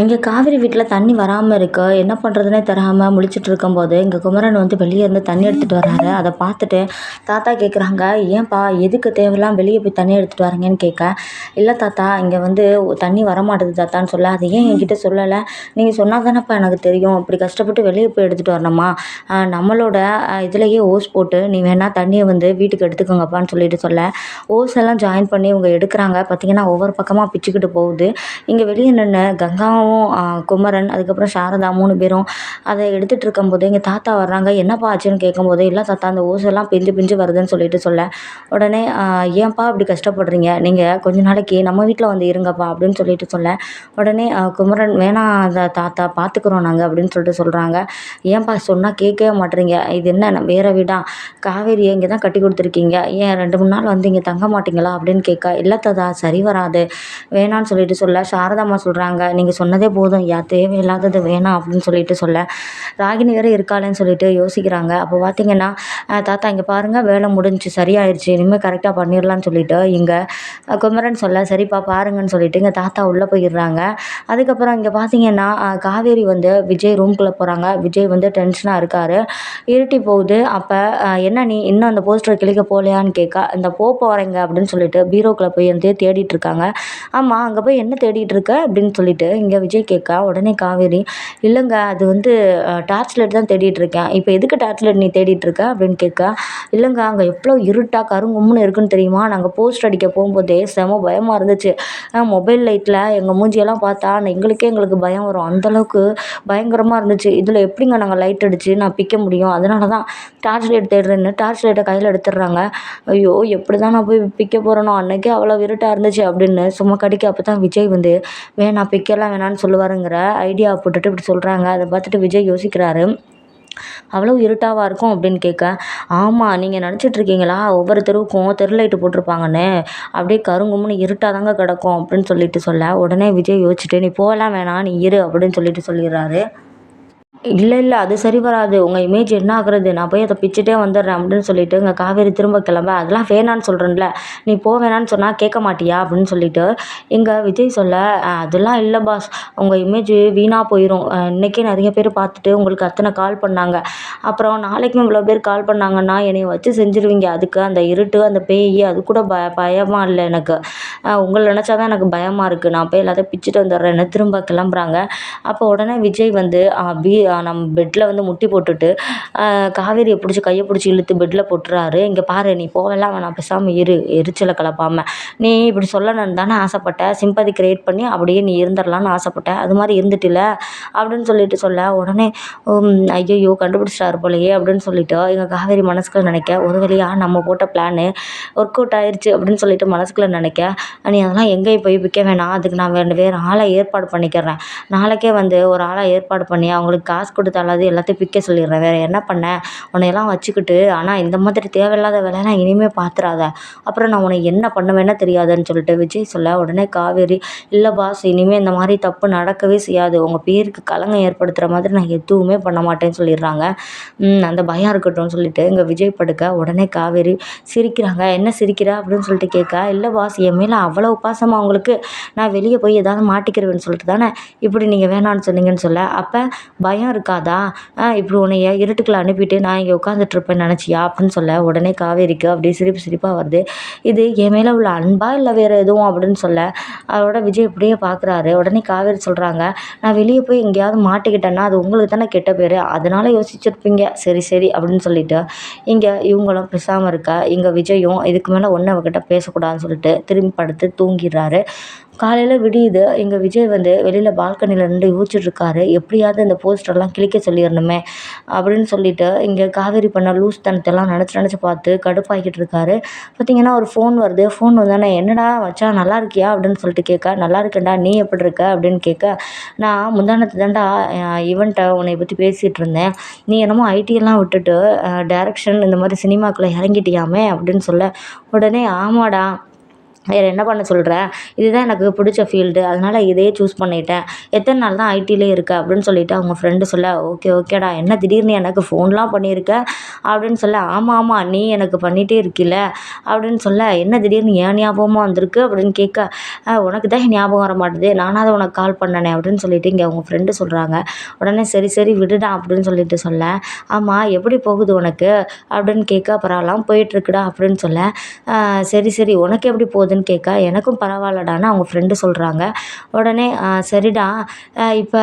இங்கே காவேரி வீட்டில் தண்ணி வராமல் இருக்கு. என்ன பண்ணுறதுனே தெரியாமல் முழிச்சிட்டு இருக்கும்போது இங்கே குமரன் வந்து வெளியே இருந்து தண்ணி எடுத்துகிட்டு வராரு அதை பார்த்துட்டு தாத்தா கேட்குறாங்க ஏன்பா எதுக்கு தேவையில்லாம வெளியே போய் தண்ணி எடுத்துகிட்டு வரீங்கன்னு கேட்க. இல்லை தாத்தா இங்கே வந்து தண்ணி வரமாட்டேது தாத்தான்னு சொல்ல. அது ஏன் என்கிட்ட சொல்லலை? நீங்கள் சொன்னால் தானேப்பா எனக்கு தெரியும். இப்படி கஷ்டப்பட்டு வெளியே போய் எடுத்துகிட்டு வரணுமா? நம்மளோட இதுலேயே ஓஸ் போட்டு நீ வேணால் தண்ணியை வந்து வீட்டுக்கு எடுத்துக்கோங்கப்பான்னு சொல்லிட்டு சொல்ல. ஓஸ் எல்லாம் ஜாயின் பண்ணி இவங்க எடுக்கிறாங்க. பார்த்தீங்கன்னா ஒவ்வொரு பக்கமாக பிச்சுக்கிட்டு போகுது. இங்கே வெளியே நின்று கங்காவும் ஆஹ் குமரன் அதுக்கப்புறம் சாரதா மூணு பேரும் அதை எடுத்துகிட்டு இருக்கும்போது எங்கள் தாத்தா வர்றாங்க. என்னப்பா ஆச்சுன்னு கேட்கும்போது இல்லை தாத்தா அந்த ஓசெல்லாம் பிஞ்சு பிஞ்சு வருதுன்னு சொல்லிட்டு சொல்ல. உடனே ஏன்ப்பா இப்படி கஷ்டப்படுறீங்க? நீங்கள் கொஞ்ச நாளைக்கு நம்ம வீட்டில் வந்து இருங்கப்பா அப்படின்னு சொல்லிட்டு சொல்ல. உடனே குமரன் வேணாம் அந்த தாத்தா பார்த்துக்குறோம் நாங்கள் அப்படின்னு சொல்லிட்டு சொல்கிறாங்க ஏன்ப்பா சொன்னால் கேட்கவே மாட்டேறீங்க இது என்ன வேறு வேற வீடா? காவேரியை இங்கே தான் கட்டி கொடுத்துருக்கீங்க. ஏன் ரெண்டு மூணு நாள் வந்து இங்கே தங்க மாட்டீங்களா? அப்படின்னு கேட்க இல்லை தாத்தா சரி வராது. வேணான்னு சொல்லிட்டு சொல்ல. சாரதாம்மா சொல்கிறாங்க நீங்கள் சொன்ன சொன்னதே போதும். யா தேவையில்லாதது வேணாம் அப்படின்னு சொல்லிட்டு சொல்ல. ராகினி வேறு இருக்காளேன்னு சொல்லிட்டு யோசிக்கிறாங்க. அப்போ பார்த்தீங்கன்னா தாத்தா இங்கே பாருங்கள் வேலை முடிஞ்சுச்சு சரியாயிருச்சு இனிமேல் கரெக்டாக பண்ணிடலான்னு சொல்லிட்டு இங்கே குமரன் சொல்ல சரிப்பா பாருங்கன்னு சொல்லிட்டு இங்கே தாத்தா உள்ளே போயிடுறாங்க. அதுக்கப்புறம் இங்கே பார்த்தீங்கன்னா காவேரி வந்து விஜய் ரூம்குள்ளே போகிறாங்க விஜய் வந்து டென்ஷனாக இருக்கார். இருட்டி போகுது. அப்போ என்ன நீ இன்னும் அந்த போஸ்டர் கிளிக்க போகலையான்னு கேட்க இந்த போக போகிறேங்க அப்படின்னு சொல்லிட்டு பீரோக்குள்ளே போய் வந்து தேடிட்டு இருக்காங்க. ஆமாம் அங்கே போய் என்ன தேடிட்டு இருக்க? அப்படின்னு சொல்லிட்டு இங்கே விஜய் கேட்கா உடனே காவேரி இல்லைங்க அது வந்து டார்ச் லைட் தான் தேடிட்டுருக்கேன். இப்போ எதுக்கு டார்ச் லைட் நீ தேடிட்டுருக்க? அப்படின்னு கேட்க இல்லைங்க அங்கே எவ்வளோ இருட்டாக கருங்கும்னு இருக்குன்னு தெரியுமா? நாங்கள் போஸ்ட் அடிக்க போகும்போதே செம பயமாக இருந்துச்சு. மொபைல் லைட்டில் எங்கள் மூஞ்சியெல்லாம் பார்த்தா எங்களுக்கே எங்களுக்கு பயம் வரும். அந்தளவுக்கு பயங்கரமாக இருந்துச்சு. இதில் எப்படிங்க நாங்கள் லைட் அடித்து நான் பிக்க முடியும்? அதனால தான் டார்ச் லைட் தேடுறேன்னு டார்ச் லைட்டை கையில் எடுத்துடுறாங்க. ஐயோ எப்படி தான் நான் போய் பிக்க போகிறேனோ அன்னைக்கே அவ்வளோ இருட்டாக இருந்துச்சு அப்படின்னு சும்மா கடிக்க. அப்போ தான் விஜய் வந்து வேணாம் பிக்கலாம் வேணான்னு சொல்லுவாருங்கிற ஐடியா போட்டுட்டு இப்படி சொல்கிறாங்க அதை பார்த்துட்டு விஜய் யோசிக்கிறாரு. அவ்வளோ இருட்டாவா இருக்கும்? அப்படின்னு கேட்க ஆமாம் நீங்கள் நினச்சிட்டு இருக்கீங்களா? ஒவ்வொரு தெருவுக்கும் தெரு லைட்டு போட்டிருப்பாங்கன்னு. அப்படியே கருங்கும்னு இருட்டாக தாங்க கிடக்கும். அப்படின்னு சொல்லிட்டு சொல்ல உடனே விஜய் யோசிச்சுட்டு நீ போகலாம் வேணாம் நீ இரு அப்படின்னு சொல்லிட்டு சொல்லிடுறாரு. இல்லை இல்லை அது சரி வராது. உங்கள் இமேஜ் என்ன ஆகுறது? நான் போய் அதை பிச்சுட்டே வந்துடுறேன் அப்படின்னு சொல்லிட்டு இங்கே காவேரி திரும்ப கிளம்ப அதெல்லாம் வேணான்னு சொல்கிறேன்ல நீ போ வேணான்னு சொன்னால் கேட்க மாட்டியா? அப்படின்னு சொல்லிட்டு இங்கே விஜய் சொல்ல அதெல்லாம் இல்லை பாஸ். உங்கள் இமேஜ் வீணாக போயிடும் இன்றைக்கே நிறைய பேர் பார்த்துட்டு உங்களுக்கு அத்தனை கால் பண்ணாங்க. அப்புறம் நாளைக்கும் இவ்வளோ பேர் கால் பண்ணாங்கன்னா என்னை வச்சு செஞ்சுருவீங்க. அதுக்கு அந்த இருட்டு அந்த பேய் அது கூட ப பயமாக இல்லை எனக்கு. உங்களை நினச்சா தான் எனக்கு பயமாக இருக்குது நான் போய் எல்லாத்தையும் பிச்சுட்டு வந்துடுறேன்னு திரும்ப கிளம்புறாங்க. அப்போ உடனே விஜய் வந்து பி நம்ம பெட்டில் வந்து முட்டி போட்டுட்டு காவேரியை பிடிச்சி கையை பிடிச்சி இழுத்து பெட்டில் போட்டுறாரு. இங்கே பாரு நீ போகலாம் வேணாம் பேசாமல் இரு எரிச்சலை கிளப்பாம. நீ இப்படி சொல்லணும்னு தானே ஆசைப்பட்ட. சிம்பதி கிரியேட் பண்ணி அப்படியே நீ இருந்துடலான்னு ஆசைப்பட்ட. அது மாதிரி இருந்துட்டில அப்படின்னு சொல்லிட்டு சொல்ல உடனே ஐயோ கண்டுபிடிச்சிட்டாரு போலயே அப்படின்னு சொல்லிட்டு எங்கள் காவேரி மனசுக்குள்ள நினைக்க ஒரு வழியாக நம்ம போட்ட பிளானு ஒர்க் அவுட் ஆயிடுச்சு அப்படின்னு சொல்லிட்டு மனசுக்குள்ள நினைக்க நீ அதெல்லாம் எங்கேயும் போய் விற்க வேணாம். அதுக்கு நான் வேறு வேறு ஆளை ஏற்பாடு பண்ணிக்கிறேன். நாளைக்கே வந்து ஒரு ஆளை ஏற்பாடு பண்ணி அவங்களுக்கு காசு காசு கொடுத்தாலாவது எல்லாத்தையும் விற்க சொல்லிடுறேன். வேறு என்ன பண்ண? உன்னையெல்லாம் வச்சுக்கிட்டு ஆனால் இந்த மாதிரி தேவையில்லாத வேலையெல்லாம் இனிமேல் பார்த்துறாத அப்புறம் நான் உன்னை என்ன பண்ணுவேன்னு தெரியாதுன்னு சொல்லிட்டு விஜய் சொல்ல உடனே காவேரி இல்லை பாஸ் இனிமேல் இந்த மாதிரி தப்பு நடக்கவே செய்யாது. உங்கள் பேருக்கு கலங்கம் ஏற்படுத்துகிற மாதிரி நான் எதுவுமே பண்ண மாட்டேன்னு சொல்லிடுறாங்க. அந்த பயம் இருக்கட்டும்னு சொல்லிட்டு இங்கே விஜய் படுக்க உடனே காவேரி சிரிக்கிறாங்க. என்ன சிரிக்கிற? அப்படின்னு சொல்லிட்டு கேட்க இல்லை பாஸ் என் மேலே அவ்வளோ பாசமாக உங்களுக்கு? நான் வெளியே போய் ஏதாவது மாட்டிக்கிறவேன்னு சொல்லிட்டு தானே? இப்படி நீங்கள் வேணான்னு சொன்னீங்கன்னு சொல்ல. அப்போ பயம் இருக்காதா? இப்படி உன்னைய இருட்டுக்குள்ள அனுப்பிட்டு நான் இங்கே உட்காந்துட்ருப்பேன் நினச்சியா? அப்படின்னு சொல்ல உடனே காவேரிக்கு அப்படியே சிரிப்பு சிரிப்பாக வருது. இது என் மேலே உள்ள அன்பா இல்லை வேறு எதுவும் அப்படின்னு சொல்ல அதோட விஜய் இப்படியே பார்க்குறாரு உடனே காவேரி சொல்கிறாங்க நான் வெளியே போய் எங்கேயாவது மாட்டிக்கிட்டேன்னா அது உங்களுக்கு தானே கெட்ட பேர்? அதனால யோசிச்சிருப்பீங்க. சரி சரி அப்படின்னு சொல்லிட்டு இங்கே இவங்களும் பேசாமல் இருக்க இங்கே விஜயும் இதுக்கு மேலே ஒன்று அவகிட்ட பேசக்கூடாதுன்னு சொல்லிட்டு திரும்பி படுத்து தூங்கிடுறாரு. காலையில் விடியுது. எங்கள் விஜய் வந்து வெளியில் பால்கனியில் நின்று யோசிச்சுட்ருக்காரு. எப்படியாவது இந்த போஸ்டர்லாம் கிழிக்க சொல்லிடணுமே அப்படின்னு சொல்லிட்டு இங்கே காவேரி பண்ண லூஸ் தனத்தெல்லாம் நினச்சி நினச்சி பார்த்து கடுப்பாகிக்கிட்டு இருக்காரு. பார்த்தீங்கன்னா ஒரு ஃபோன் வருது. ஃபோன் வந்தோடனே என்னடா வச்சா நல்லா இருக்கியா? அப்படின்னு சொல்லிட்டு கேட்க நல்லா இருக்கேன்டா. நீ எப்படி இருக்க? அப்படின்னு கேட்க நான் முந்தானத்து தாண்டா இவன்ட்ட உன்னை பற்றி பேசிகிட்டு இருந்தேன். நீ என்னமோ ஐடியெல்லாம் விட்டுட்டு டேரக்ஷன் இந்த மாதிரி சினிமாக்குள்ளே இறங்கிட்டியாமே? அப்படின்னு சொல்ல உடனே ஆமாடா. வேறு என்ன பண்ண சொல்கிற இதுதான் எனக்கு பிடிச்ச ஃபீல்டு அதனால் இதையே சூஸ் பண்ணிட்டேன். எத்தனை நாள் தான் ஐடியிலே இருக்க அப்படின்னு சொல்லிட்டு அவங்க ஃப்ரெண்டு சொல்ல ஓகே ஓகேடா என்ன திடீர்னு எனக்கு ஃபோன்லாம் பண்ணியிருக்க அப்படின்னு சொல்ல ஆமாம் ஆமாம் நீ எனக்கு பண்ணிகிட்டே இருக்கில்ல. அப்படின்னு சொல்ல என்ன திடீர்னு ஏன் ஞாபகமாக வந்திருக்கு? அப்படின்னு கேட்க "ஆ, உனக்கு தான் ஞாபகம் வர மாட்டுது. நானாவது உனக்கு கால் பண்ணனே. அப்படின்னு சொல்லிட்டு இங்கே அவங்க ஃப்ரெண்டு சொல்கிறாங்க உடனே சரி சரி விடுடா அப்படின்னு சொல்லிட்டு சொல்ல ஆமாம் எப்படி போகுது உனக்கு? அப்படின்னு கேட்க பரவாயில்லாம் போயிட்டுருக்குடா அப்படின்னு சொல்ல சரி சரி உனக்கு எப்படி போகுது? போகுதுன்னு கேட்க எனக்கும் பரவாயில்லடான்னு அவங்க ஃப்ரெண்டு சொல்கிறாங்க உடனே சரிடா. இப்போ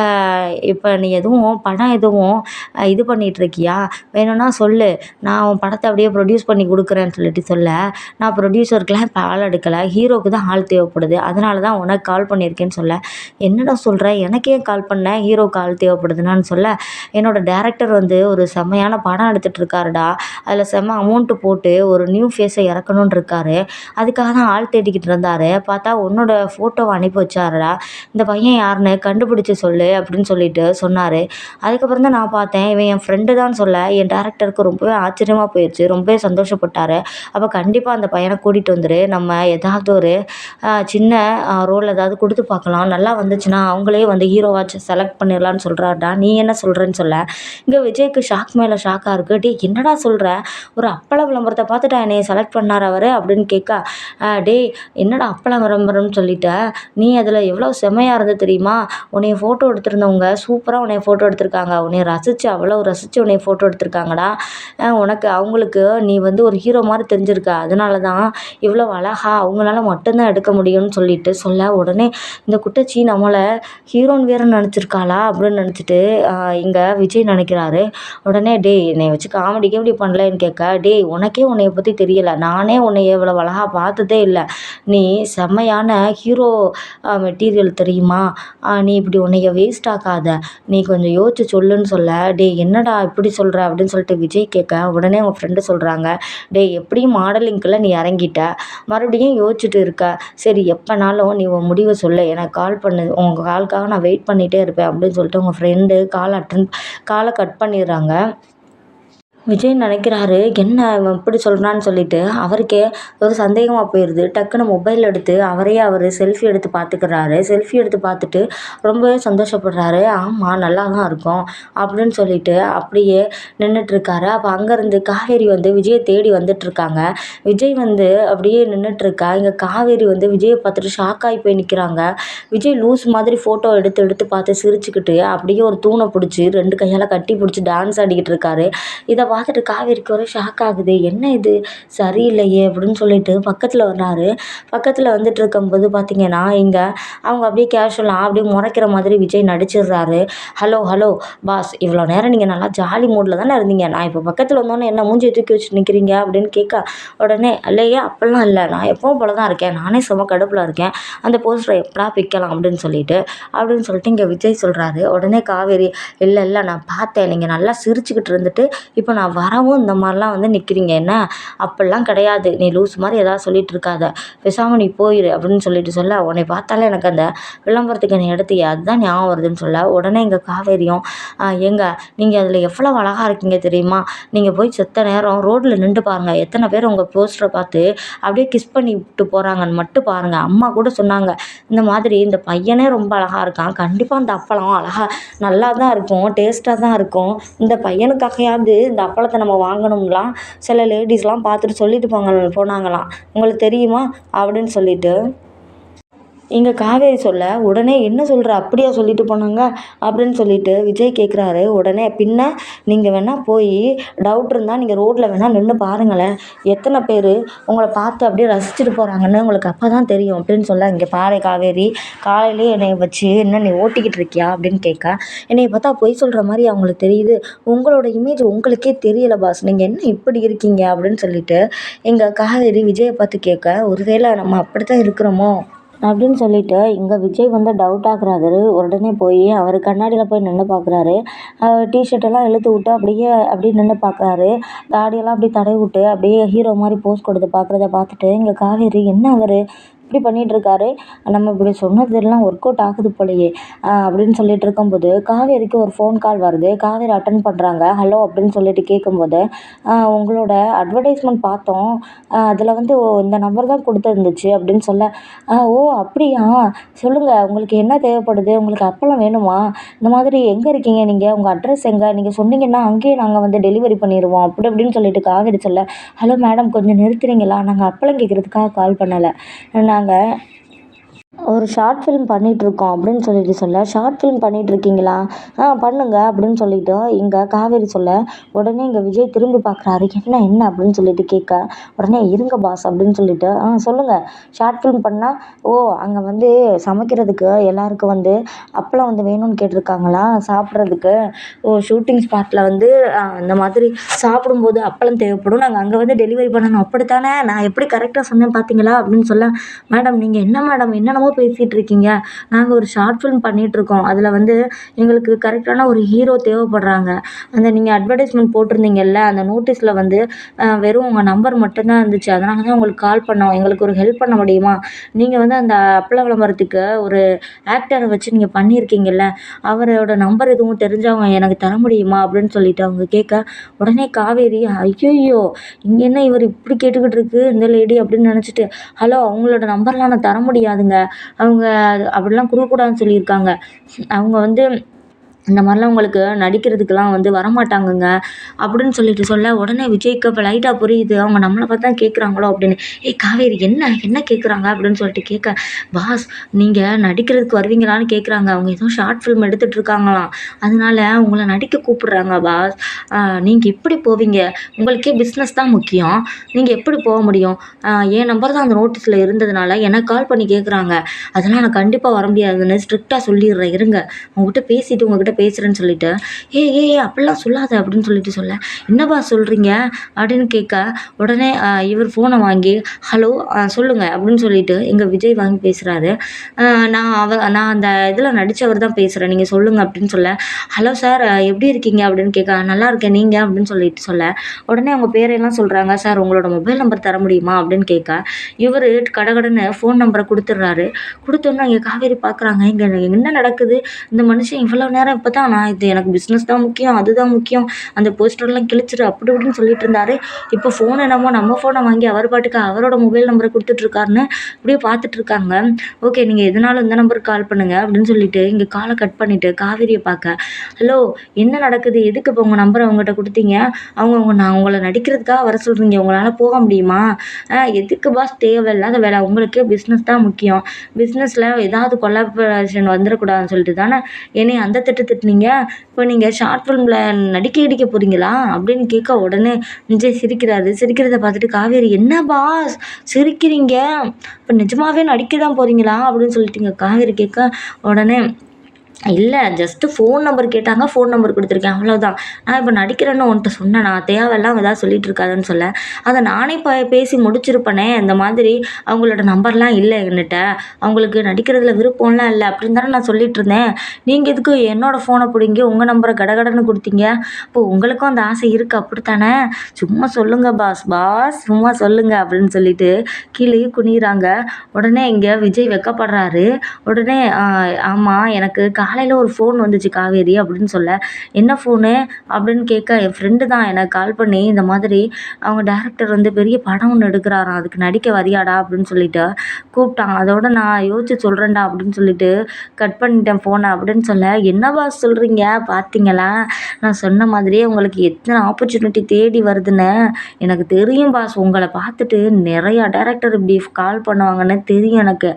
இப்போ நீ எதுவும் படம் எதுவும் இது பண்ணிகிட்ருக்கியா இருக்கியா? வேணும்னா சொல்லு. நான் உன் படத்தை அப்படியே ப்ரொடியூஸ் பண்ணி கொடுக்குறேன்னு சொல்லிட்டு சொல்ல நான் ப்ரொடியூசருக்குலாம் இப்போ ஆள் எடுக்கலை. ஹீரோக்கு தான் ஆள் தேவைப்படுது. அதனால தான் உனக்கு கால் பண்ணியிருக்கேன்னு சொல்ல. என்னடா சொல்கிற எனக்கே கால் பண்ண? ஹீரோக்கு ஆள் தேவைப்படுதுன்னு சொல்ல. என்னோட டேரக்டர் வந்து ஒரு செம்மையான படம் எடுத்துகிட்டு இருக்காருடா. அதில் செம்ம அமௌண்ட்டு போட்டு ஒரு நியூ ஃபேஸை இறக்கணுன்னு இருக்காரு. அதுக்காக தான் ஆள் தேடிக்கிட்டு இருந்தார். பார்த்தா உன்னோட ஃபோட்டோவை அனுப்பி வச்சாருடா. இந்த பையன் யாருன்னு கண்டுபிடிச்சி சொல்லு அப்படின்னு சொல்லிட்டு சொன்னார். அதுக்கப்புறம் தான் நான் பார்த்தேன் இவன் என் ஃப்ரெண்டு தான் சொல்ல. என் டேரக்டருக்கு ரொம்பவே ஆச்சரியமாக போயிடுச்சு ரொம்பவே சந்தோஷப்பட்டார். அப்போ கண்டிப்பாக அந்த பையனை கூட்டிகிட்டு வந்துரு. நம்ம ஏதாவது ஒரு சின்ன ரோல் ஏதாவது கொடுத்து பார்க்கலாம். நல்லா வந்துச்சுன்னா அவங்களே வந்து ஹீரோவாச்சு செலக்ட் பண்ணிடலான்னு சொல்கிறாருடா நீ என்ன சொல்கிறேன்னு சொல்ல. இங்கே விஜய்க்கு ஷாக் மேலே ஷாக்காக இருக்குது டே என்னடா சொல்கிற ஒரு அப்பள விளம்பரத்தை பார்த்துட்டா என்னை செலக்ட் பண்ணார் அவர் அப்படின்னு கேட்கா. டே டேய் என்னடா அப்பளம் விளம்பரம்னு சொல்லிட்ட? நீ அதில் எவ்வளோ செமையாக இருந்தது தெரியுமா? உன்னைய ஃபோட்டோ எடுத்திருந்தவங்க சூப்பராக உன்னைய ஃபோட்டோ எடுத்திருக்காங்க. உன்னைய ரசித்து அவ்வளோ ரசித்து உன்னைய ஃபோட்டோ எடுத்திருக்காங்கடா. உனக்கு அவங்களுக்கு நீ வந்து ஒரு ஹீரோ மாதிரி தெரிஞ்சிருக்க. அதனால தான் இவ்வளோ அழகா அவங்களால மட்டும்தான் எடுக்க முடியும்னு சொல்லிட்டு சொல்ல உடனே இந்த குட்டச்சி நம்மளை ஹீரோன் வேற நினச்சிருக்காளா அப்படின்னு நினச்சிட்டு இங்கே விஜய் நினைக்கிறாரு. உடனே டேய் என்னை வச்சு காமெடி இப்படி பண்ணலன்னு கேட்க டேய் உனக்கே உன்னைய பற்றி தெரியலை. நானே உன்னை இவ்வளோ அழகா பார்த்ததே இல்லை. நீ செம்மையான ஹீரோ மெட்டீரியல் தெரியுமா? நீ இப்படி உன்னைய வேஸ்ட் ஆக்காத. நீ கொஞ்சம் யோசிச்சு சொல்லுன்னு சொல்ல. டேய் என்னடா இப்படி சொல்கிற அப்படின்னு சொல்லிட்டு விஜய் கேட்க உடனே அவங்க ஃப்ரெண்டு சொல்கிறாங்க டேய் எப்படியும் மாடலிங்க்குள்ள நீ இறங்கிட்ட. மறுபடியும் யோசிச்சுட்டு இருக்க. சரி எப்போனாலும் நீ உன் முடிவை சொல்லு. எனக்கு கால் பண்ணு. உங்கள் காலுக்காக நான் வெயிட் பண்ணிகிட்டே இருப்பேன். அப்படின்னு சொல்லிட்டு உங்கள் ஃப்ரெண்டு கால் அட்டன் காலை கட் பண்ணிடுறாங்க. விஜய் நினைக்கிறாரு என்ன இவன் இப்படி சொல்கிறான்னு சொல்லிட்டு? அவருக்கே ஒரு சந்தேகமாக போயிடுது டக்குன்னு மொபைல் எடுத்து அவரையே அவர் செல்ஃபி எடுத்து பார்த்துக்கிறாரு. செல்ஃபி எடுத்து பார்த்துட்டு ரொம்பவே சந்தோஷப்படுறாரு. ஆமாம் நல்லா தான் இருக்கும் அப்படின்னு சொல்லிட்டு அப்படியே நின்றுட்டுருக்காரு அப்போ அங்கேருந்து காவேரி வந்து விஜயை தேடி வந்துட்டுருக்காங்க. விஜய் வந்து அப்படியே நின்றுட்டுருக்கா இங்கே காவேரி வந்து விஜயை பார்த்துட்டு ஷாக் ஆகி போய் நிற்கிறாங்க விஜய் லூஸ் மாதிரி ஃபோட்டோ எடுத்து எடுத்து பார்த்து சிரிச்சுக்கிட்டு அப்படியே ஒரு தூணை பிடிச்சி ரெண்டு கையால் கட்டி பிடிச்சி டான்ஸ் ஆடிக்கிட்டு இருக்காரு. இதை பார்த்துட்டு காவேரிக்கு ஒரே ஷாக் ஆகுது. என்ன இது? சரியில்லையே அப்படின்னு சொல்லிட்டு பக்கத்தில் வர்றாரு. பக்கத்தில் வந்துட்டு இருக்கும்போது பார்த்தீங்கன்னா இங்கே அவங்க அப்படியே கேஷுவலாக அப்படியே முறைக்கிற மாதிரி விஜய் நடிச்சிடுறாரு. ஹலோ ஹலோ பாஸ் இவ்வளோ நேரம் நீங்கள் நல்லா ஜாலி மூடில் தானே இருந்தீங்க. நான் இப்போ பக்கத்தில் வந்தோன்னே என்ன மூஞ்சி தூக்கி வச்சு நிற்கிறீங்க அப்படின்னு கேட்க உடனே இல்லையே அப்போல்லாம் இல்லை. நான் எப்பவும் போல தான் இருக்கேன். நானே செம கடுப்பில் இருக்கேன். அந்த போஸ்டரை எப்படா பிக்கலாம்? அப்படின்னு சொல்லிட்டு அப்படின்னு சொல்லிட்டு இங்கே விஜய் சொல்கிறாரு உடனே காவேரி இல்லை இல்லை நான் பார்த்தேன். நீங்கள் நல்லா சிரிச்சுக்கிட்டு இருந்துட்டு இப்போ நான் நான் வரவும் இந்த மாதிரிலாம் வந்து நிற்கிறீங்க என்ன? அப்படிலாம் கிடையாது. நீ லூஸ் மாதிரி ஏதாவது சொல்லிட்டு இருக்காத பேசாமல் நீ போயிரு அப்படின்னு சொல்லிட்டு சொல்ல உன்னை பார்த்தாலே எனக்கு அந்த விளம்பரத்துக்கு என்னை அதுதான் ஞாபகம் வருதுன்னு சொல்ல உடனே எங்கள் காவேரியும் எங்க ஏங்க நீங்கள் அதில் எவ்வளோ அழகாக இருக்கீங்க தெரியுமா? நீங்கள் போய் செத்த நேரம் ரோட்டில் நின்று பாருங்கள் எத்தனை பேர் உங்கள் போஸ்டரை பார்த்து அப்படியே கிஸ் பண்ணி விட்டு போகிறாங்கன்னு மட்டும் பாருங்கள் அம்மா கூட சொன்னாங்க இந்த மாதிரி இந்த பையனே ரொம்ப அழகாக இருக்கான். கண்டிப்பாக அந்த அப்பளம் அழகாக நல்லா தான் இருக்கும் டேஸ்ட்டாக தான் இருக்கும். இந்த பையனுக்காகையாவது இந்த அப்பளத்தை நம்ம வாங்கணும்லாம் சில லேடிஸ்லாம் பார்த்துட்டு சொல்லிட்டு போங்க போனாங்களாம். உங்களுக்கு தெரியுமா? அப்படின்னு சொல்லிட்டு. இங்கே காவேரி சொல்ல உடனே என்ன சொல்கிற அப்படியா சொல்லிட்டு போனாங்க அப்படின்னு சொல்லிட்டு விஜய் கேட்குறாரு உடனே பின்ன நீங்கள் வேணால் போய் டவுட் இருந்தால் நீங்கள் ரோட்டில் வேணால் நின்று பாருங்களேன். எத்தனை பேர் உங்களை பார்த்து அப்படியே ரசிச்சுட்டு போகிறாங்கன்னு உங்களுக்கு அப்போ தான் தெரியும் அப்படின்னு சொல்ல இங்கே பாரு காவேரி காலையிலே என்னை வச்சு என்ன நீ ஓட்டிக்கிட்டு இருக்கியா? அப்படின்னு கேட்க என்னை பார்த்தா பொய் சொல்கிற மாதிரி அவங்களுக்கு தெரியுது? உங்களோட இமேஜ் உங்களுக்கே தெரியல பாஸ் நீங்கள் என்ன இப்படி இருக்கீங்க? அப்படின்னு சொல்லிட்டு எங்கள் காவேரி விஜயை பார்த்து கேட்க ஒருவேளை நம்ம அப்படி தான் இருக்கிறோமோ? அப்படின்னு சொல்லிட்டு இங்கே விஜய் வந்து டவுட் ஆகுறாரு. உடனே போய் அவர் கண்ணாடியில் போய் நின்று பார்க்குறாரு டிஷர்ட்டெல்லாம் இழுத்து விட்டு அப்படியே அப்படியே நின்று பார்க்குறாரு தாடியெல்லாம் அப்படியே தடவி விட்டு அப்படியே ஹீரோ மாதிரி போஸ் கொடுத்து பார்க்குறத பார்த்துட்டு இங்கே காவேரி என்ன அவர்? இப்படி பண்ணிட்டு இருக்காரு நம்ம இப்படி சொன்னதெல்லாம் ஒர்க் அவுட் ஆகுது போலயே. அப்படின்னு சொல்லிட்டு இருக்கும்போது காவேரிக்கு ஒரு ஃபோன் கால் வருது. காவேரி அட்டன் பண்ணுறாங்க ஹலோ அப்படின்னு சொல்லிட்டு கேட்கும்போது உங்களோட அட்வர்டைஸ்மெண்ட் பார்த்தோம். அதில் வந்து இந்த நம்பர் தான் கொடுத்துருந்துச்சு அப்படின்னு சொல்ல ஓ அப்படியா? சொல்லுங்கள் உங்களுக்கு என்ன தேவைப்படுது? உங்களுக்கு அப்பளம் வேணுமா? இந்த மாதிரி எங்கே இருக்கீங்க நீங்கள் உங்கள் அட்ரஸ் எங்கே? நீங்கள் சொன்னீங்கன்னா அங்கேயே நாங்கள் வந்து டெலிவரி பண்ணிடுவோம் அப்படி அப்படின்னு சொல்லிட்டு காவேரி சொல்ல ஹலோ மேடம் கொஞ்சம் நிறுத்துறீங்களா? நாங்கள் அப்பளம் கேட்குறதுக்காக கால் பண்ணலை. நாங்கள் 来 ஒரு ஷார்ட் ஃபிலிம் பண்ணிகிட்ருக்கோம் அப்படின்னு சொல்லிட்டு சொல்ல. ஷார்ட் ஃபிலிம் பண்ணிகிட்ருக்கீங்களா ஆ பண்ணுங்க அப்படின்னு சொல்லிட்டு இங்கே காவேரி சொல்ல. உடனே இங்கே விஜய் திரும்பி பார்க்குறாரு என்ன என்ன? அப்படின்னு சொல்லிட்டு கேட்க. உடனே இருங்க பாஸ் அப்படின்னு சொல்லிட்டு ஆ சொல்லுங்கள் ஷார்ட் ஃபிலிம் பண்ணால் ஓ அங்கே வந்து சமைக்கிறதுக்கு எல்லாருக்கும் வந்து அப்பளம் வந்து வேணும்னு கேட்டிருக்காங்களா? சாப்பிட்றதுக்கு. ஓ ஷூட்டிங் ஸ்பாட்டில் வந்து அந்த மாதிரி சாப்பிடும்போது அப்பளம் தேவைப்படும். நாங்கள் அங்கே வந்து டெலிவரி பண்ணணும். அப்படித்தானே? நான் எப்படி கரெக்டாக சொன்னேன் பார்த்தீங்களா அப்படின்னு சொல்ல. மேடம் நீங்கள் என்ன மேடம்? என்னென்ன என்னமோ பேசிகிட்டு இருக்கீங்க நாங்கள் ஒரு ஷார்ட் ஃபிலிம் பண்ணிகிட்ருக்கோம் அதில் வந்து எங்களுக்கு கரெக்டான ஒரு ஹீரோ தேவைப்படுறாங்க. அந்த நீங்கள் அட்வர்டைஸ்மெண்ட் போட்டிருந்தீங்கல்ல அந்த நோட்டீஸில் வந்து வெறும் உங்கள் நம்பர் மட்டும்தான் இருந்துச்சு. அதனால தான் உங்களுக்கு கால் பண்ணோம். எங்களுக்கு ஒரு ஹெல்ப் பண்ண முடியுமா? நீங்கள் வந்து அந்த அப்பள விளம்பரத்துக்கு ஒரு ஆக்டரை வச்சு நீங்கள் பண்ணியிருக்கீங்கல்ல அவரோட நம்பர் எதுவும் தெரிஞ்சவங்க எனக்கு தர முடியுமா? அப்படின்னு சொல்லிட்டு அவங்க கேட்க உடனே காவேரி ஐயோயோ இங்கே என்ன இவர் இப்படி கேட்டுக்கிட்டு இருக்கு இந்த லேடி அப்படின்னு நினச்சிட்டு ஹலோ அவங்களோட நம்பர்லாம் நான் தர முடியாதுங்க. அவங்க அப்படிலாம் கொடுக்கக்கூடாதுன்னு சொல்லியிருக்காங்க. அவங்க வந்து இந்த மாதிரிலாம் உங்களுக்கு நடிக்கிறதுக்கெலாம் வந்து வரமாட்டாங்கங்க. அப்படின்னு சொல்லிட்டு சொல்ல உடனே விஜய்க்கு இப்போ லைட்டாக புரியுது. அவங்க நம்மளை பார்த்து தான் கேட்குறாங்களோ அப்படின்னு. ஏய் காவேரி என்ன என்ன கேட்குறாங்க அப்படின்னு சொல்லிட்டு கேட்க பாஸ் நீங்கள் நடிக்கிறதுக்கு வருவீங்களான்னு கேட்குறாங்க அவங்க ஏதோ ஷார்ட் ஃபிலிம் எடுத்துகிட்டு இருக்காங்களாம். அதனால உங்களை நடிக்க கூப்பிடுறாங்க பாஸ். நீங்கள் எப்படி போவீங்க? உங்களுக்கே பிஸ்னஸ் தான் முக்கியம். நீங்கள் எப்படி போக முடியும்? என் நம்பர் தான் அந்த நோட்டீஸில் இருந்ததுனால எனக்கு கால் பண்ணி கேட்குறாங்க அதெல்லாம் நான் கண்டிப்பாக வர முடியாதுன்னு ஸ்ட்ரிக்டாக சொல்லிடுறேன். இருங்க. உங்கள்கிட்ட பேசிவிட்டு உங்கள்கிட்ட பேசுகிறேன்னு சொல்லிட்டு ஏ ஏ அப்படிலாம் சொல்லாத அப்படின்னு சொல்லிட்டு சொல்ல. என்னப்பா சொல்கிறீங்க அப்படின்னு கேட்க உடனே இவர் ஃபோனை வாங்கி ஹலோ சொல்லுங்கள் அப்படின்னு சொல்லிட்டு எங்கள் விஜய் வாங்கி பேசுகிறாரு நான் அவ நான் அந்த இதில் நடித்தவர் தான் பேசுகிறேன் நீங்கள் சொல்லுங்கள் அப்படின்னு சொல்ல. ஹலோ சார் எப்படி இருக்கீங்க? அப்படின்னு கேட்க நல்லா இருக்கேன் நீங்கள் அப்படின்னு சொல்லிட்டு சொல்ல. உடனே அவங்க பேரையெல்லாம் சொல்கிறாங்க சார் உங்களோட மொபைல் நம்பர் தர முடியுமா? அப்படின்னு கேட்க இவர் கடகடன்னு ஃபோன் நம்பரை கொடுத்துட்றாரு. கொடுத்தோன்னே இங்கே காவேரி பார்க்குறாங்க இங்கே என்ன நடக்குது? இந்த மனுஷன் இவ்வளோ நேரம் சொன்னப்போ தான் நான் இது எனக்கு பிஸ்னஸ் தான் முக்கியம் அதுதான் முக்கியம். அந்த போஸ்டர்லாம் கிழிச்சிட்டு அப்படி இப்படின்னு சொல்லிட்டு இருந்தார். இப்போ ஃபோன் என்னமோ நம்ம ஃபோனை வாங்கி அவர் பாட்டுக்கு அவரோட மொபைல் நம்பரை கொடுத்துட்ருக்காருன்னு அப்படியே பார்த்துட்ருக்காங்க ஓகே நீங்கள் எதனாலும் இந்த நம்பருக்கு கால் பண்ணுங்கள் அப்படின்னு சொல்லிட்டு இங்கே காலை கட் பண்ணிவிட்டு காவேரியை பார்க்க. ஹலோ என்ன நடக்குது? எதுக்கு இப்போ உங்கள் நம்பரை அவங்ககிட்ட கொடுத்தீங்க? அவங்க அவங்க நான் உங்களை நடிக்கிறதுக்காக வர சொல்கிறீங்க உங்களால் போக முடியுமா? எதுக்கு பாஸ் தேவையில்லாத வேலை? உங்களுக்கு பிஸ்னஸ் தான் முக்கியம். பிஸ்னஸில் ஏதாவது கொலாபரேஷன் வந்துடக்கூடாதுன்னு சொல்லிட்டு தானே என்னை அந்த திட்டத்தை திட்டினீங்க இப்போ நீங்கள் ஷார்ட் ஃபிலிமில் நடிக்க இடிக்க போகிறீங்களா அப்படின்னு கேட்க உடனே விஜய் சிரிக்கிறாரு. சிரிக்கிறத பார்த்துட்டு காவேரி என்ன பாஸ் சிரிக்கிறீங்க? இப்போ நிஜமாவே நடிக்க தான் போகிறீங்களா அப்படின்னு சொல்லிட்டு காவேரி கேட்க உடனே இல்லை ஜஸ்ட்டு ஃபோன் நம்பர் கேட்டாங்க ஃபோன் நம்பர் கொடுத்துருக்கேன் அவ்வளோதான் நான் இப்போ நடிக்கிறேன்னு உன்கிட்ட சொன்னேனா தேவையில்லாம ஏதாவது சொல்லிட்டு இருக்காதுன்னு சொல்ல. அதை நானே ப பேசி முடிச்சிருப்பேனே இந்த மாதிரி அவங்களோட நம்பர்லாம் இல்லை என்கிட்ட. அவங்களுக்கு நடிக்கிறதுல விருப்பம்லாம் இல்லை அப்படின்னு தானே நான் சொல்லிட்டு இருந்தேன். நீங்கள் எதுக்கு என்னோடய ஃபோனை பிடிங்கி உங்கள் நம்பரை கடகடன்னு கொடுத்தீங்க? இப்போ உங்களுக்கும் அந்த ஆசை இருக்குது அப்படித்தானே? சும்மா சொல்லுங்கள் பாஸ் பாஸ் சும்மா சொல்லுங்கள் அப்படின்னு சொல்லிட்டு கீழேயே குனிகிறாங்க உடனே இங்கே விஜய் வெக்கப்படுறாரு. உடனே ஆமாம் எனக்கு கா காலையில் ஒரு ஃபோன் வந்துச்சு காவேரி அப்படின்னு சொல்ல. என்ன ஃபோனு அப்படின்னு கேட்க என் ஃப்ரெண்டு தான் எனக்கு கால் பண்ணி இந்த மாதிரி அவங்க டேரக்டர் வந்து பெரிய படம் ஒன்று எடுக்கிறாராம் அதுக்கு நடிக்க வரியாடா? அப்படின்னு சொல்லிட்டு கூப்பிட்டாங்க. அதோட நான் யோசிச்சு சொல்கிறேன்டா அப்படின்னு சொல்லிட்டு கட் பண்ணிட்டேன் ஃபோனை அப்படின்னு சொல்ல. என்ன பாஸ் சொல்கிறீங்க பார்த்தீங்களா நான் சொன்ன மாதிரியே உங்களுக்கு எத்தனை ஆப்பர்ச்சுனிட்டி தேடி வருதுன்னு எனக்கு தெரியும் பாஸ். உங்களை பார்த்துட்டு நிறையா டேரக்டர் இப்படி கால் பண்ணுவாங்கன்னு தெரியும் எனக்கு.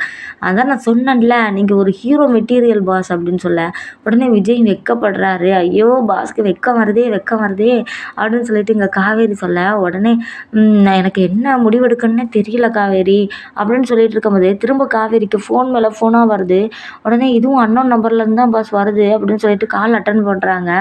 அதான் நான் சொன்னேன்ல நீங்கள் ஒரு ஹீரோ மெட்டீரியல் பாஸ் அப்படின்னு சொல்ல. உடனே விஜய் வெட்கப்படுறாரு ஐயோ பாஸ்க்கு வெட்கம் வருதே வெட்கம் வருதே அப்படின்னு சொல்லிட்டு இங்கே காவேரி சொல்ல. உடனே நான் எனக்கு என்ன முடிவெடுக்கணும்னே தெரியல காவேரி அப்படின்னு சொல்லிட்டு இருக்கும்போது திரும்ப காவேரிக்கு ஃபோன் மேலே ஃபோனாக வருது. உடனே இதுவும் அன்னோன் நம்பர்லேருந்து தான் பாஸ் வருது அப்படின்னு சொல்லிட்டு கால் அட்டன் பண்ணுறாங்க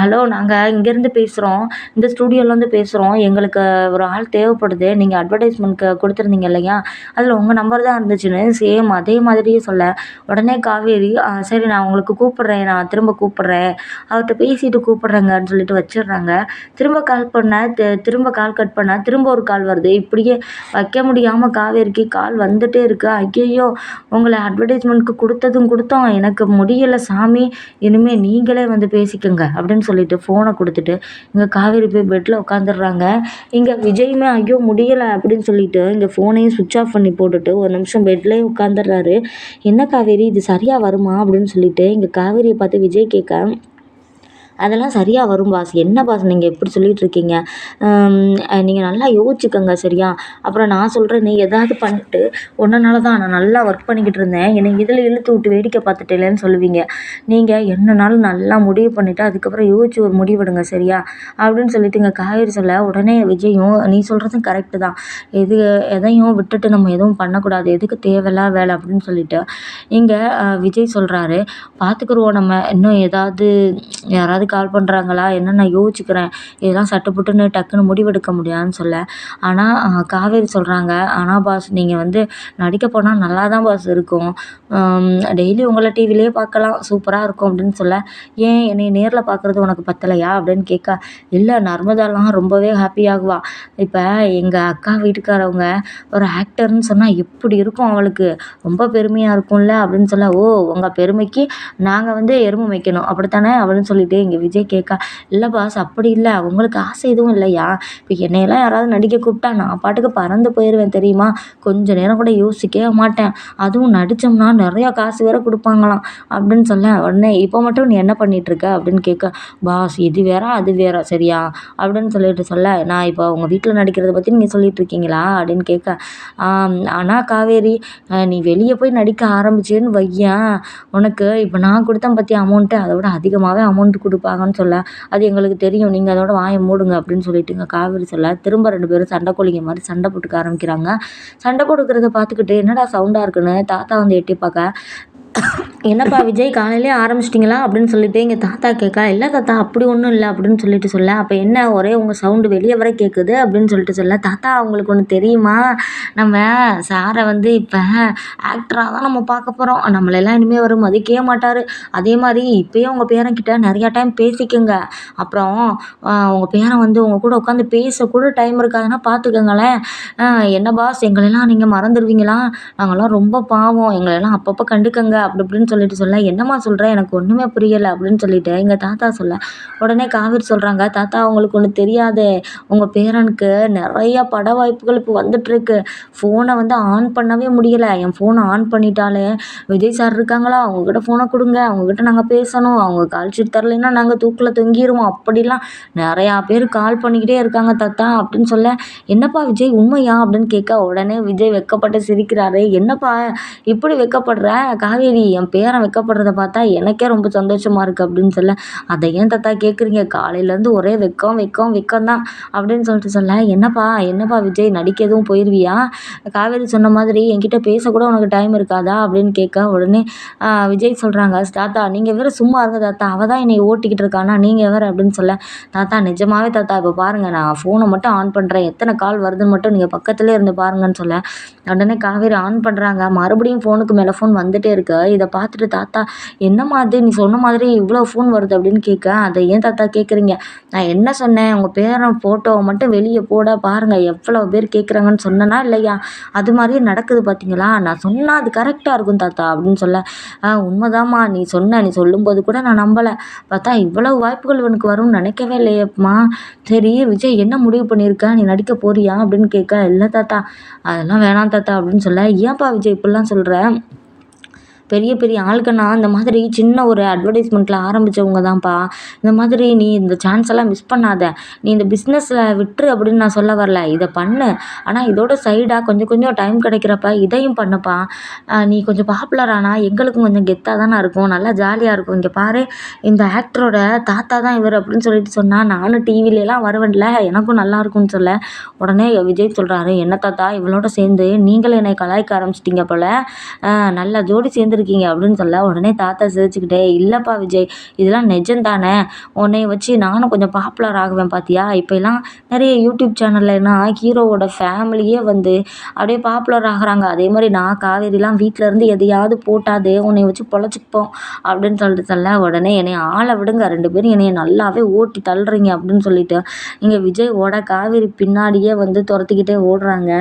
ஹலோ நாங்கள் இங்கேருந்து பேசுகிறோம் இந்த ஸ்டூடியோலேருந்து பேசுகிறோம் எங்களுக்கு ஒரு ஆள் தேவைப்படுது. நீங்கள் அட்வர்டைஸ்மெண்ட்க்கு கொடுத்துருந்தீங்க இல்லையா? அதில் உங்கள் நம்பர் தான் இருந்துச்சுன்னு சேம் அதே மாதிரியே சொல்ல. உடனே காவேரி சரி நான் உங்களுக்கு கூப்பிட்றேன் நான் திரும்ப கூப்பிட்றேன். அவர்கிட்ட பேசிட்டு கூப்பிட்றேங்கன்னு சொல்லிட்டு வச்சிடுறாங்க. திரும்ப கால் பண்ணேன் திரும்ப கால் கட் பண்ணேன் திரும்ப ஒரு கால் வருது. இப்படியே வைக்க முடியாமல் காவேரிக்கு கால் வந்துட்டே இருக்குது ஐயையோ உங்களை அட்வர்டைஸ்மெண்ட்க்கு கொடுத்ததும் கொடுத்தோம். எனக்கு முடியலை சாமி. இனிமேல் நீங்களே வந்து பேசிக்கோங்க அப்படின்னு சொல்லிட்டு ஃபோனை கொடுத்துட்டு இங்கே காவேரி போய் பெட்டில் உட்காந்துடுறாங்க இங்கே விஜயுமே ஐயோ முடியலை அப்படின்னு சொல்லிட்டு இங்கே ஃபோனையும் சுவிட்ச் ஆஃப் பண்ணி போட்டுட்டு ஒரு நிமிஷம் பெட்லேயே உட்காந்துடுறாரு என்ன காவேரி இது சரியாக வருமா? அப்படின்னு சொல்லிட்டு இங்கே காவேரியை பார்த்து விஜய் கேட்க அதெல்லாம் சரியாக வரும் பாஸ். என்ன பாஸ் நீங்கள் எப்படி சொல்லிகிட்டு இருக்கீங்க நீங்கள் நல்லா யோசிச்சுக்கோங்க சரியா? அப்புறம் நான் சொல்கிறேன் நீ ஏதாவது பண்ணிட்டு உன்னனால தான் நான் நல்லா ஒர்க் பண்ணிக்கிட்டு இருந்தேன். என்னை இதில் இழுத்து விட்டு வேடிக்கை பார்த்துட்டேலேன்னு சொல்லுவீங்க. நீங்கள் என்னனாலும் நல்லா முடிவு பண்ணிவிட்டு அதுக்கப்புறம் யோசிச்சு ஒரு முடிவெடுங்க சரியா? அப்படின்னு சொல்லிட்டு இங்கே காவேரி சொல்ல உடனே விஜயும் நீ சொல்கிறதும் கரெக்டு தான். எது எதையும் விட்டுட்டு நம்ம எதுவும் பண்ணக்கூடாது. எதுக்கு தேவையில்லா வேலை அப்படின்னு சொல்லிட்டு இங்கே விஜய் சொல்கிறாரு பார்த்துக்குருவோம் நம்ம. இன்னும் ஏதாவது யாராவது கால் பண்ணுறாங்களா என்ன நான் யோசிச்சுக்கிறேன். இதெல்லாம் சட்டுப்புட்டுன்னு டக்குன்னு முடிவெடுக்க முடியாதுன்னு சொல்ல. ஆனால் காவேரி சொல்கிறாங்க ஆனால் பாஸ் நீங்கள் வந்து நடிக்க போனால் நல்லா தான் பாஸ் இருக்கும். டெய்லி உங்களை டிவிலேயே பார்க்கலாம். சூப்பராக இருக்கும் அப்படின்னு சொல்ல. ஏன் என்னை நேரில் பார்க்குறது உனக்கு பத்தலையா? அப்படின்னு கேட்க இல்லை நர்மதாலாம் ரொம்பவே ஹாப்பி ஆகுவா. இப்போ எங்கள் அக்கா வீட்டுக்காரவங்க ஒரு ஆக்டர்னு சொன்னால் எப்படி இருக்கும் அவளுக்கு? ரொம்ப பெருமையாக இருக்கும்ல? அப்படின்னு சொல்ல. ஓ உங்கள் பெருமைக்கு நாங்கள் வந்து எருமை வைக்கணும் அப்படித்தானே? அப்படின்னு சொல்லிட்டு எங்கள் விஜய் கேட்கா இல்லை பாஸ் அப்படி இல்லை. உங்களுக்கு ஆசை எதுவும் இல்லையா? இப்போ என்னையெல்லாம் யாராவது நடிக்க கூப்பிட்டா நான் பாட்டுக்கு பறந்து போயிடுவேன் தெரியுமா? கொஞ்ச நேரம் கூட யோசிக்கவே மாட்டேன். அதுவும் நடித்தோம்னா நிறையா காசு வேற கொடுப்பாங்களாம். அப்படின்னு சொல்ல உடனே இப்போ மட்டும் நீ என்ன பண்ணிட்டு இருக்க அப்படின்னு கேட்க பாஸ் இது வேற அது வேற சரியா? அப்படின்னு சொல்லிட்டு சொல்ல நான் இப்போ உங்கள் வீட்டில் நடிக்கிறத பற்றி நீங்கள் சொல்லிட்டு இருக்கீங்களா அப்படின்னு கேட்க ஆனால் காவேரி நீ வெளியே போய் நடிக்க ஆரம்பிச்சேன்னு வையன். உனக்கு இப்போ நான் கொடுத்தேன் பற்றி அமௌண்ட்டு அதை விட அதிகமாகவே அமௌண்ட் இருப்பாங்கன்னு சொல்ல அது எங்களுக்கு தெரியும். நீங்கள் அதோட வாயை மூடுங்க அப்படின்னு சொல்லிட்டுங்க காவேரி சொல்ல திரும்ப ரெண்டு பேரும் சண்டை கோழிங்க மாதிரி சண்டை போட்டுக்க ஆரம்பிக்கிறாங்க. சண்டை போட்டுக்கிறத பார்த்துக்கிட்டு என்னடா சவுண்டாக இருக்குன்னு தாத்தா வந்து எட்டி பார்க்க என்னப்பா விஜய் காலையிலே ஆரம்பிச்சிட்டிங்களா அப்படின்னு சொல்லிட்டு எங்கள் தாத்தா கேட்கா இல்லை தாத்தா அப்படி ஒன்றும் இல்லை அப்படின்னு சொல்லிட்டு சொல்ல அப்போ என்ன ஒரே உங்கள் சவுண்டு வெளியே வர கேட்குது அப்படின்னு சொல்லிட்டு சொல்ல தாத்தா உங்களுக்கு ஒன்று தெரியுமா? நம்ம சாரை வந்து இப்போ ஆக்டராக தான் நம்ம பார்க்க போகிறோம் நம்மளெல்லாம் இனிமேல் வரும் மதிக்கவே மாட்டார். அதே மாதிரி இப்போயே உங்கள் பேரன்கிட்ட நிறையா டைம் பேசிக்கோங்க. அப்புறம் உங்கள் பேரன் வந்து உங்கள் கூட உட்காந்து பேச கூட டைம் இருக்காதுன்னா பார்த்துக்கோங்களேன் என்ன பாஸ் எங்களெல்லாம் நீங்கள் மறந்துடுவீங்களா நாங்கள்லாம் ரொம்ப பாவம். எங்களெல்லாம் அப்பப்போ கண்டுக்கங்க அப்படி இப்படின்னு சொல்லிட்டு சொல்ல என்னம்மா சொல்கிற எனக்கு ஒன்றுமே புரியலை அப்படின்னு சொல்லிட்டு எங்கள் தாத்தா சொல்ல. உடனே காவேரி சொல்கிறாங்க தாத்தா உங்களுக்கு ஒன்று தெரியாதே. உங்கள் பேரனுக்கு நிறைய பட வாய்ப்புகள் இப்போ வந்துட்டுருக்கு. ஃபோனை வந்து ஆன் பண்ணவே முடியலை. என் ஃபோனை ஆன் பண்ணிட்டாலே விஜய் சார் இருக்காங்களா? அவங்கக்கிட்ட ஃபோனை கொடுங்க. அவங்கக்கிட்ட நாங்கள் பேசணும். அவங்க கால் ஷீட் தரலைன்னா நாங்கள் தூக்கில் தொங்கிடுவோம் அப்படிலாம் நிறையா பேர் கால் பண்ணிக்கிட்டே இருக்காங்க தாத்தா அப்படின்னு சொல்ல என்னப்பா விஜய் உண்மையா? அப்படின்னு கேட்க உடனே விஜய் வெக்கப்பட்டு சிரிக்கிறாரு. என்னப்பா இப்படி வெக்கப்படுற? காவேரி என் பேரன் வைக்கப்படுறத பார்த்தா எனக்கே ரொம்ப சந்தோஷமாக இருக்குது அப்படின்னு சொல்ல அதை ஏன் தாத்தா கேட்குறீங்க காலையிலேருந்து ஒரே வெக்கம் வெக்கம் வெக்கம் தான் அப்படின்னு சொல்லிட்டு சொல்ல என்னப்பா என்னப்பா விஜய் நடிக்க எதுவும் போயிடுவியா காவேரி சொன்ன மாதிரி என்கிட்ட பேசக்கூட உனக்கு டைம் இருக்காதா? அப்படின்னு கேட்க உடனே விஜய் சொல்கிறாங்க தாத்தா நீங்கள் வேறு சும்மா இருங்க தாத்தா அவள் தான் என்னை ஓட்டிக்கிட்டு இருக்கானா? நீங்கள் வேறு அப்படின்னு சொல்ல தாத்தா நிஜமாவே தாத்தா இப்போ பாருங்கள் நான் ஃபோனை மட்டும் ஆன் பண்ணுறேன் எத்தனை கால் வருதுன்னு மட்டும் நீங்கள் பக்கத்துலேயே இருந்து பாருங்கன்னு சொல்ல உடனே காவேரி ஆன் பண்ணுறாங்க மறுபடியும் ஃபோனுக்கு மேலே ஃபோன் வந்துட்டே இருக்கு. இதை பார்த்து பார்த்துட்டு தாத்தா என்னம்மா அது நீ சொன்ன மாதிரி இவ்வளோ ஃபோன் வருது அப்படின்னு கேட்க அதை ஏன் தாத்தா கேட்குறீங்க? நான் என்ன சொன்னேன்? உங்கள் பேரன் ஃபோட்டோவை மட்டும் வெளியே போட பாருங்கள் எவ்வளோ பேர் கேட்குறாங்கன்னு சொன்னனா இல்லையா? அது மாதிரியே நடக்குது பார்த்தீங்களா? நான் சொன்னால் அது கரெக்டாக இருக்கும் தாத்தா அப்படின்னு சொல்ல "ஆ, உண்மைதாம்மா. நீ சொன்ன நீ சொல்லும்போது கூட நான் நம்பலை. பார்த்தா இவ்வளவு வாய்ப்புகள் உனக்கு வரும்னு நினைக்கவே இல்லையேம்மா. சரி விஜய் என்ன முடிவு பண்ணியிருக்க? நீ நடிக்க போறியா? அப்படின்னு கேட்க இல்லை தாத்தா. அதெல்லாம் வேணாம் தாத்தா அப்படின்னு சொல்ல ஏன்ப்பா விஜய் இப்படிலாம் சொல்கிற பெரிய பெரிய ஆள்கனா இந்த மாதிரி சின்ன ஒரு அட்வர்டைஸ்மெண்ட்டில் ஆரம்பித்தவங்க தான்ப்பா இந்த மாதிரி நீ இந்த சான்ஸ் எல்லாம் மிஸ் பண்ணாத. நீ இந்த பிஸ்னஸில் விட்டுரு அப்படின்னு நான் சொல்ல வரல. இதை பண்ணு. ஆனால் இதோட சைடாக கொஞ்சம் கொஞ்சம் டைம் கிடைக்கிறப்ப இதையும் பண்ணுப்பா. நீ கொஞ்சம் பாப்புலர் ஆனால் எங்களுக்கும் கொஞ்சம் கெத்தாக தானே இருக்கும். நல்லா ஜாலியாக இருக்கும். இங்கே பாரு இந்த ஆக்டரோட தாத்தா தான் இவர் அப்படின்னு சொல்லிட்டு சொன்னால் நானும் டிவிலலாம் வருவேன்ல. எனக்கும் நல்லா இருக்கும்னு சொல்ல. உடனே விஜய் சொல்கிறாரு என்ன தாத்தா இவளோட சேர்ந்து நீங்களும் என்னை கலாய்க்க ஆரம்பிச்சிட்டிங்க போல். நல்லா ஜோடி சேர்ந்து இருக்கீங்க அப்படின்னு சொல்ல உடனே தாத்தா சிரிச்சுக்கிட்டே இல்லைப்பா விஜய் இதெல்லாம் நிஜம் தானே? உன்னைய வச்சு நானும் கொஞ்சம் பாப்புலர் ஆகுவேன் பார்த்தியா இப்போலாம் நிறைய யூடியூப் சேனல்லனா ஹீரோவோட ஃபேமிலியே வந்து அப்படியே பாப்புலர் ஆகுறாங்க. அதே மாதிரி நான் காவேரிலாம் வீட்டில் இருந்து எதையாவது போட்டாதே உன்னை வச்சு பொழைச்சிப்போம் அப்படின்னு சொல்லிட்டு சொல்ல உடனே என்னை ஆளை விடுங்க ரெண்டு பேரும் என்னைய நல்லாவே ஓட்டி தள்ளுறீங்க அப்படின்னு சொல்லிட்டு இங்கே விஜய் ஓட காவேரி பின்னாடியே வந்து துரத்திக்கிட்டே ஓடுறாங்க.